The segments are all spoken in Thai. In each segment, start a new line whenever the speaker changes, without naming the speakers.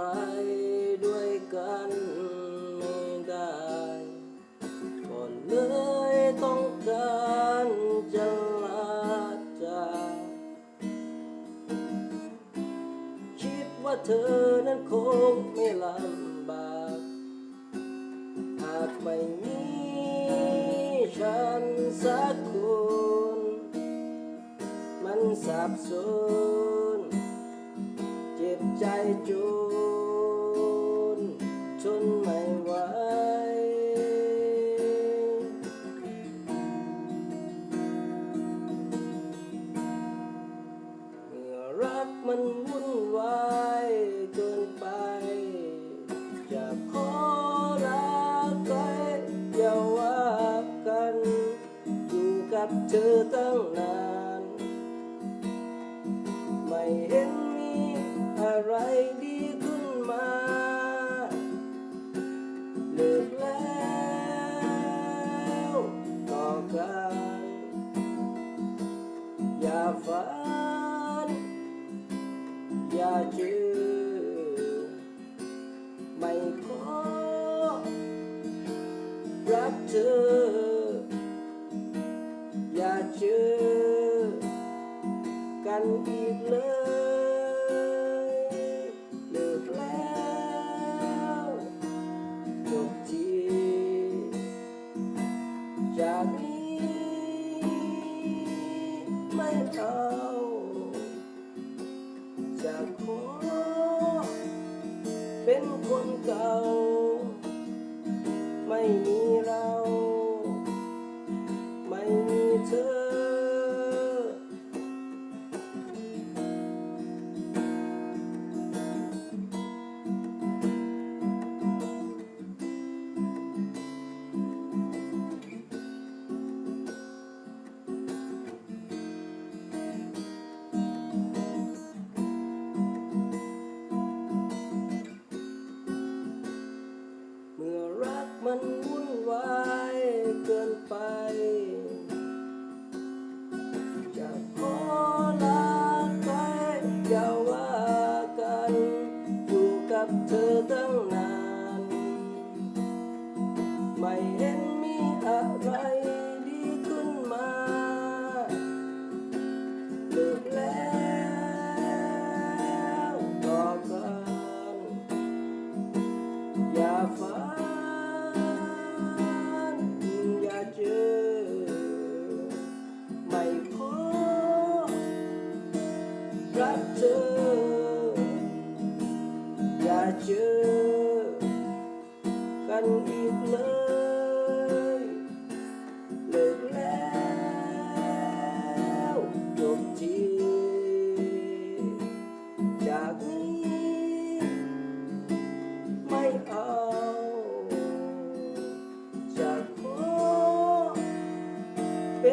ไปด้วยกันไม่ได้ ก่อนเลยต้องการจะลาจากคิดว่าเธอนั้นคงไม่ลำบากหากไม่มีฉันสักคน มันสับสน มันวุ่นวายเกินไปจะขอลาไกลอย่าว่ากัน อยู่กับเธอตั้งนาน ไม่เห็นมีอะไรดีขึ้นมา เลิกแล้วต่อกันอย่าฝัน อย่าเจอไม่ขอรักเธอ อย่าเจอกันอีกเลยเลิกแล้วจบทีจาก ขอเป็นคนเก่า ไม่มีเรา อยู่กับ เจอ กันอีกเลยเลิกแวจบทีกนี้ม่อาจาก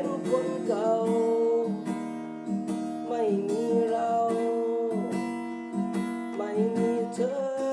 นคนไม่มีเรา ไม่มีเธอ